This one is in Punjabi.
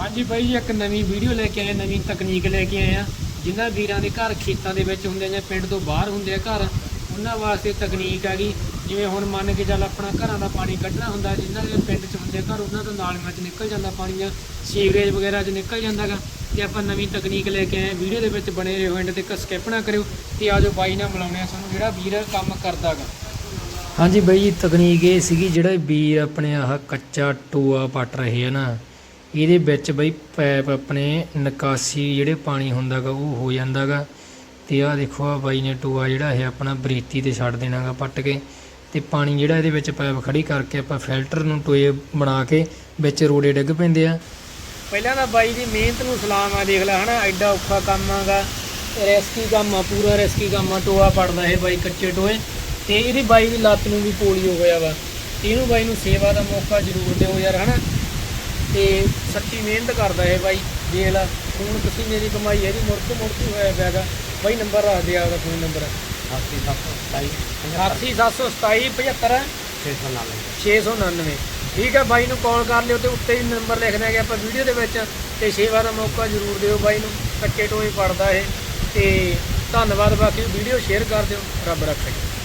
ਹਾਂਜੀ ਬਾਈ ਜੀ, ਇੱਕ ਨਵੀਂ ਵੀਡੀਓ ਲੈ ਕੇ ਆਏ, ਨਵੀਂ ਤਕਨੀਕ ਲੈ ਕੇ ਆਏ ਆ। ਜਿਨ੍ਹਾਂ ਵੀਰਾਂ ਦੇ ਘਰ ਖੇਤਾਂ ਦੇ ਵਿੱਚ ਹੁੰਦੇ ਜਾਂ ਪਿੰਡ ਤੋਂ ਬਾਹਰ ਹੁੰਦੇ ਆ ਘਰ, ਉਹਨਾਂ ਵਾਸਤੇ ਤਕਨੀਕ ਹੈਗੀ ਜਿਵੇਂ ਹੁਣ ਮੰਨ ਕੇ ਚੱਲ ਆਪਣਾ ਘਰਾਂ ਦਾ ਪਾਣੀ ਕੱਢਣਾ ਹੁੰਦਾ ਜਿਨ੍ਹਾਂ ਦੇ ਪਿੰਡ 'ਚ ਹੁੰਦੇ ਆ ਘਰ, ਉਹਨਾਂ ਤੋਂ ਨਾਲੀਆਂ 'ਚ ਨਿਕਲ ਜਾਂਦਾ ਪਾਣੀ ਜਾਂ ਸੀਵਰੇਜ ਵਗੈਰਾ 'ਚ ਨਿਕਲ ਜਾਂਦਾਗਾ ਤੇ ਆਪਾਂ ਨਵੀਂ ਤਕਨੀਕ ਲੈ ਕੇ ਆਏ, ਵੀਡੀਓ ਦੇ ਵਿੱਚ ਬਣੇ ਰਹੋ ਐਂਡ ਤੇ ਸਕਿਪ ਨਾ ਕਰਿਓ ਤੇ ਆਜੋ ਬਾਈ ਨਾਲ ਮਿਲਾਉਣੇ ਆ ਸਾਨੂੰ ਜਿਹੜਾ ਵੀਰ ਕੰਮ ਕਰਦਾਗਾ ਹਾਂਜੀ ਬਾਈ ਜੀ, ਤਕਨੀਕ ਇਹ ਸੀਗੀ, ਜਿਹੜਾ ਵੀਰ ਆਪਣੇ ਆਹ ਕੱਚਾ ਟੋਆ ਪੱਟ ਰਹੇ ਆ ਨਾ ਇਹਦੇ ਵਿੱਚ ਬਈ ਪੈਪ ਆਪਣੇ ਨਿਕਾਸੀ ਜਿਹੜੇ ਪਾਣੀ ਹੁੰਦਾਗਾ ਉਹ ਹੋ ਜਾਂਦਾਗਾ ਤੇ ਆਹ ਦੇਖੋ ਆ ਬਾਈ ਨੇ ਟੋਆ ਜਿਹੜਾ ਇਹ ਆਪਣਾ ਬਰੀਤੀ ਤੇ ਛੱਡ ਦੇਣਾਗਾ ਪੱਟ ਕੇ ਤੇ ਪਾਣੀ ਜਿਹੜਾ ਇਹਦੇ ਵਿੱਚ ਪੈਪ ਖੜੀ ਕਰਕੇ ਆਪਾਂ ਫਿਲਟਰ ਨੂੰ ਟੋਏ ਬਣਾ ਕੇ ਵਿੱਚ ਰੋੜੇ ਡਿੱਗ ਪੈਂਦੇ ਆ। ਪਹਿਲਾਂ ਤਾਂ ਬਾਈ ਦੀ ਮਿਹਨਤ ਨੂੰ ਸਲਾਮ ਆ, ਦੇਖ ਲੈ ਹਨਾ, ਐਡਾ ਔਖਾ ਕੰਮ ਆਗਾ। ਰਿਸਕੀ ਕੰਮ ਆ, ਪੂਰਾ ਰਿਸਕੀ ਕੰਮ ਆ, ਟੋਆ ਪੜਦਾ ਇਹ ਬਾਈ ਕੱਚੇ ਟੋਏ। ਤੇ ਇਹਦੀ ਬਾਈ ਦੀ ਲੱਤ ਨੂੰ ਵੀ ਪੋਲੀਓ ਹੋਇਆ ਵਾ। ਇਹਨੂੰ ਬਾਈ ਨੂੰ ਸੇਵਾ ਦਾ ਮੌਕਾ ਜ਼ਰੂਰ ਦਿਓ ਯਾਰ, ਹਨਾ। ਤੇ ਸੱਚੀ ਮਿਹਨਤ ਕਰਦਾ ਇਹ ਬਾਈ ਦੇਖ ਲੈ ਫੋਨ ਪਸੀਨੇ ਦੀ ਕਮਾਈ ਇਹਦੀ ਮੁੜਕ ਮੁੜਕ ਹੋਇਆ ਪਿਆਗਾ ਬਾਈ ਨੰਬਰ ਰੱਖ ਦੇ ਆਪਦਾ ਫੋਨ ਨੰਬਰ 87727 75 699 ਠੀਕ ਹੈ ਬਾਈ ਨੂੰ ਕਾਲ ਕਰ ਲਿਓ ਤੇ ਉੱਤੇ ਹੀ ਨੰਬਰ ਲਿਖ ਦਿਆਂਗੇ ਆਪਾਂ ਵੀਡੀਓ ਦੇ ਵਿੱਚ। ਤੇ ਸੇਵਾ ਦਾ ਮੌਕਾ ਜ਼ਰੂਰ ਦਿਓ ਬਾਈ ਨੂੰ। ਕੱਚੇ ਟੋਏ ਪੜਦਾ ਇਹ। ਤੇ ਧੰਨਵਾਦ ਬਾਕੀ ਵੀਡੀਓ ਸ਼ੇਅਰ ਕਰ ਦਿਓ। ਰੱਬ ਰੱਖੇ।